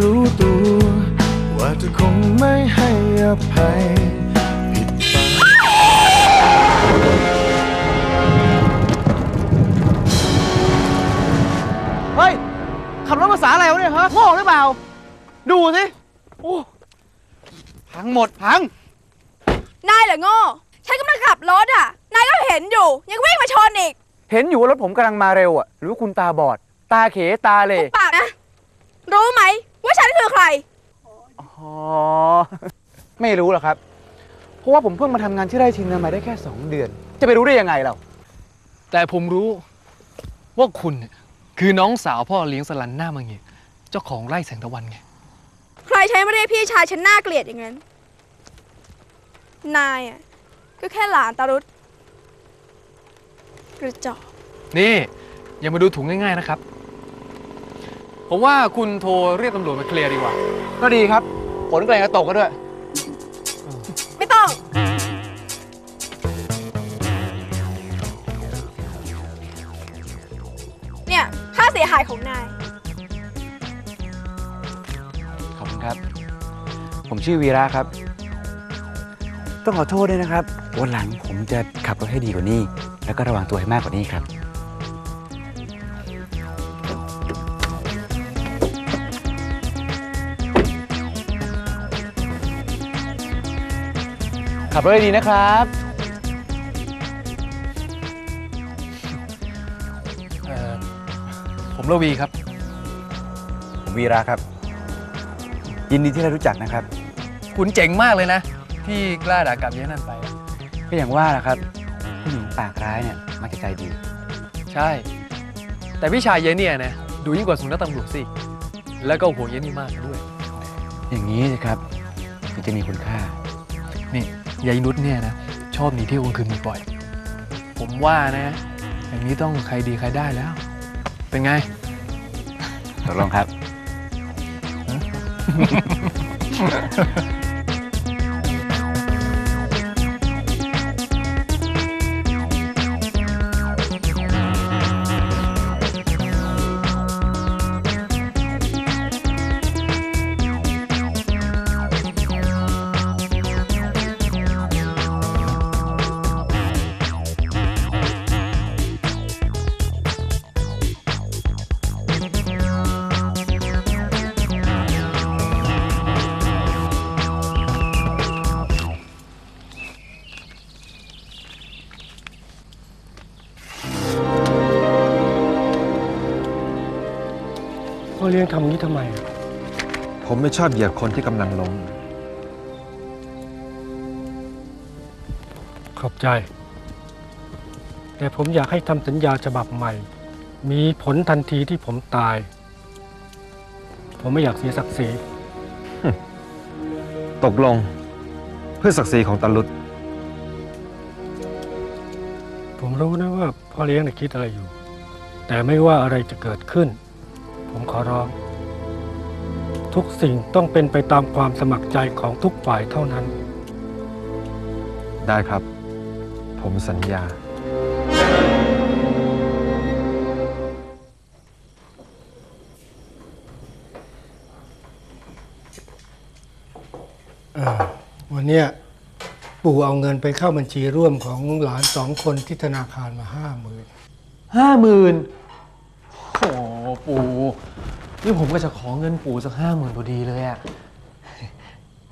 รู้ตัว ว่าเธอคงไม่ให้อภัยผิดไปเฮ้ย ขับรถภาษาอะไรวะเนี่ยฮะโง่หรือเปล่า ดูสิโอ้พังหมดพัง นายเหรอโง่ฉันกำลังขับรถอะ นายก็เห็นอยู่ ยังวิ่งมาชนอีก เห็นอยู่ว่ารถผมกำลังมาเร็วอะ หรือว่าคุณตาบอด ตาเขตาเหลปากนะ รู้ไหม ว่าฉันคือใคร อ๋อ ไม่รู้หรอกครับ เพราะว่าผมเพิ่งมาทำงานที่ไร่ชินนามาได้แค่ 2 เดือน จะไปรู้ได้ยังไงเราแต่ผมรู้ว่าคุณเนี่ยคือน้องสาวพ่อเลี้ยงสลันหน้ามังเงียเจ้าของไร่แสงตะวันไง ใครใช้มาเรียกพี่ชายฉันน่าเกลียดอย่างนั้น นายอะก็แค่หลานตารุษกระจอก นี่ อย่ามาดูถูกง่ายๆนะครับ ผมว่าคุณโทรเรียกตำรวจมาเคลียร์ดีกว่า ก็ดีครับฝนกำลังจะตกก็ด้วย ไม่ต้อง เนี่ยค่าเสียหายของนาย ขอบคุณครับ ผมชื่อวีระครับ ต้องขอโทษด้วยนะครับ วันหลังผมจะขับรถให้ดีกว่านี้ แล้วก็ระวังตัวให้มากกว่านี้ครับ ขับรถให้ดีนะครับเอ่อผมระวีครับ ผมวีระครับ ยินดีที่ได้รู้จักนะครับ คุณเจ๋งมากเลยนะ ที่กล้าด่ากลับเย้นั่นไป ก็อย่างว่าแหละครับผู้หญิงปากร้ายเนี่ยมักจะใจดี ใช่ แต่พี่ชายเยเนี่ยนะดูยิ่งกว่าสุนัขตำรวจสิ แล้วก็ห่วงเยนี่มากด้วย อย่างนี้สิครับถึงจะมีคุณค่า นี่ ยายนุชเนี่ยนะชอบหนีเที่ยวกลางคืนบ่อยๆผมว่านะอย่างนี้ต้องใครดีใครได้แล้ว เป็นไง ตกลงครับ พ่อเลี้ยงทำนี้ทำไมอะผมไม่ชอบเหยียบคนที่กำลังล้ม ขอบใจ แต่ผมอยากให้ทำสัญญาฉบับใหม่ มีผลทันทีที่ผมตาย ผมไม่อยากเสียศักดิ์ศรี ตกลง เพื่อศักดิ์ศรีของตาลุดผมรู้นะว่าพ่อเลี้ยงน่ะคิดอะไรอยู่ แต่ไม่ว่าอะไรจะเกิดขึ้น ผมขอร้อง ทุกสิ่งต้องเป็นไปตามความสมัครใจของทุกฝ่ายเท่านั้น ได้ครับ ผมสัญญา วันเนี้ยปู่เอาเงินไปเข้าบัญชีร่วมของหลานสองคนที่ธนาคารมาห้าหมื่นห้าหมื่นโอ้ ปู่นี่ผมก็จะขอเงินปู่สักห้าหมื่นพอดีเลยอะ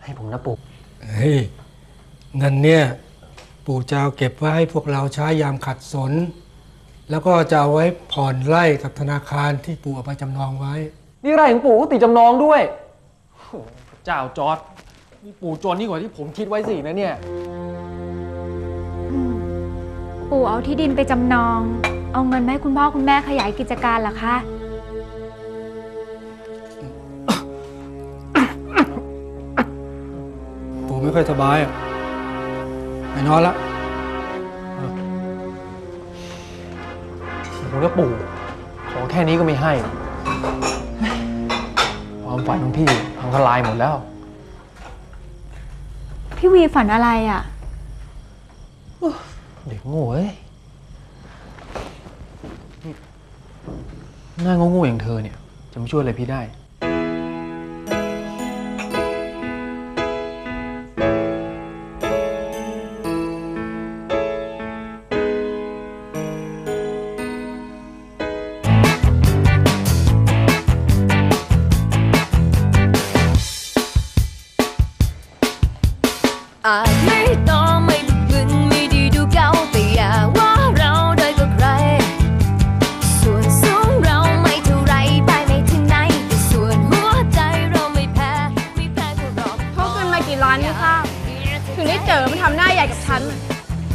ให้ผมนะปู่เฮ้ยเงินเนี่ยปู่จะเอาเก็บไว้ให้พวกเราใช้ยามขัดสน แล้วก็จะเอาไว้ผ่อนไล่กับธนาคารที่ปู่เอาไปจำนองไว้ นี่ไร่ของปู่ก็ติดจำนองด้วยโอ้พระเจ้าจอร์ดนี่ปู่จนนี่งกว่าที่ผมคิดไว้สินะเนี่ย ปู่เอาที่ดินไปจำนอง เอาเงินมาให้คุณพ่อคุณแม่ขยายกิจการเหรอคะ ไม่ค่อยสบายอะไปนอนละผมก็ปู่ขอแค่นี้ก็ไม่ให้ ความฝันของพี่พังทลายหมดแล้ว พี่วีฝันอะไรอะ เด็กโง่เอ้ยนี่หน้าโง่ๆอย่างเธอเนี่ย จะมาช่วยอะไรพี่ได้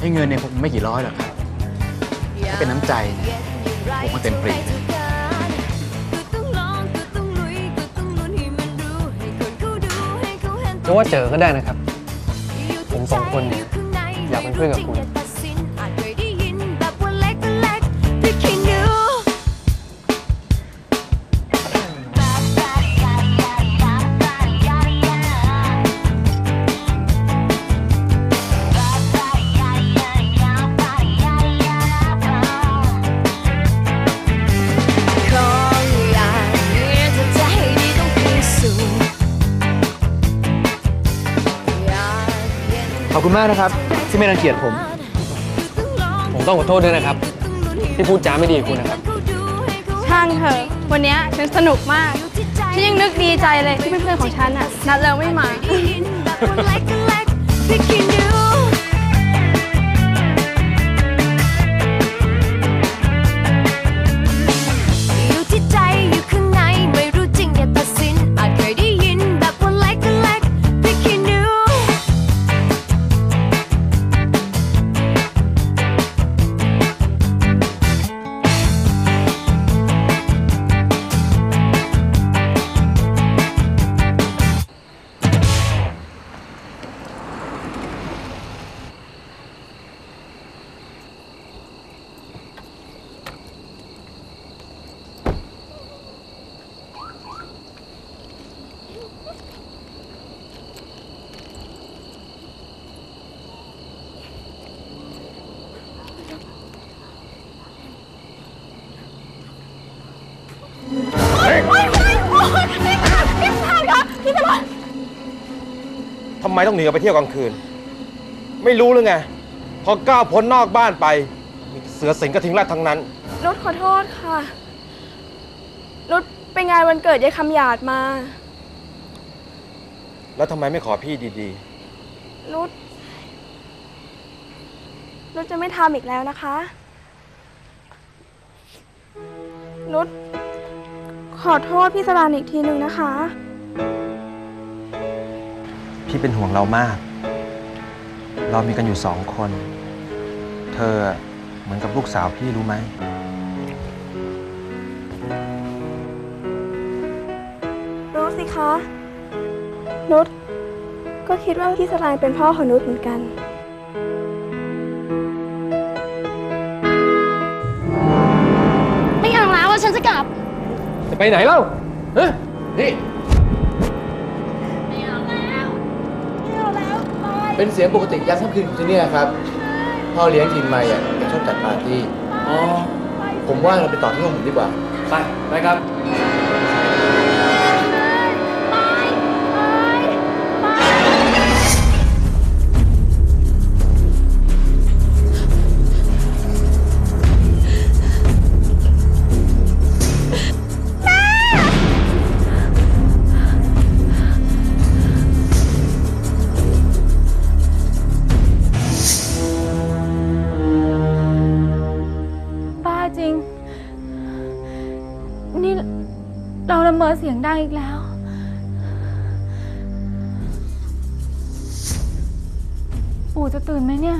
ไอ้เงินเนี่ยผมไม่กี่ร้อยหรอกครับถ้าเป็นน้ำใจเนี่ยผมก็เต็มปรีเลยจะว่าเจอก็ได้นะครับ ผมสองคนเนี่ยอยากเป็นเพื่อนกับคุณ คุณมากนะครับ ที่ไม่รังเกียจผม ผมต้องขอโทษด้วยนะครับ ที่พูดจาไม่ดีกับคุณนะครับ ช่างเถอะวันเนี้ยฉันสนุกมาก ฉันยังนึกดีใจเลยที่เพื่อนๆของฉันน่ะนัดเราไม่มา ไมต้องหนีออกไปเที่ยวกลางคืน ไม่รู้หรือไง พอก้าวพ้นนอกบ้านไปมีเสือสิงกระทิงแรดทั้งนั้น นุชขอโทษค่ะ นุชไปงานวันเกิดยายคำหยาดมา แล้วทำไมไม่ขอพี่ดีนุชนุชจะไม่ทำอีกแล้วนะคะ นุชขอโทษพี่สรานอีกทีหนึ่งนะคะ ๆ พี่เป็นห่วงเรามาก เรามีกันอยู่สองคน เธอเหมือนกับลูกสาวพี่รู้ไหม รู้สิคะ นุชก็คิดว่าพี่สรานเป็นพ่อของนุชเหมือนกันไม่เอาแล้วว่าฉันจะกลับ จะไปไหนเล่าเฮ้ยนี่ เป็นเสียงปกติยามค่ำคืนของที่เนี่ยครับพ่อเลี้ยงทีมใหม่อะแกชอบจัดปาร์ตี้อ๋อผมว่าเราไปต่อที่ห้องผมดีกว่า ไปไปครับบ้ งดังอีกแล้ว ปู่จะตื่นไหมเนี่ย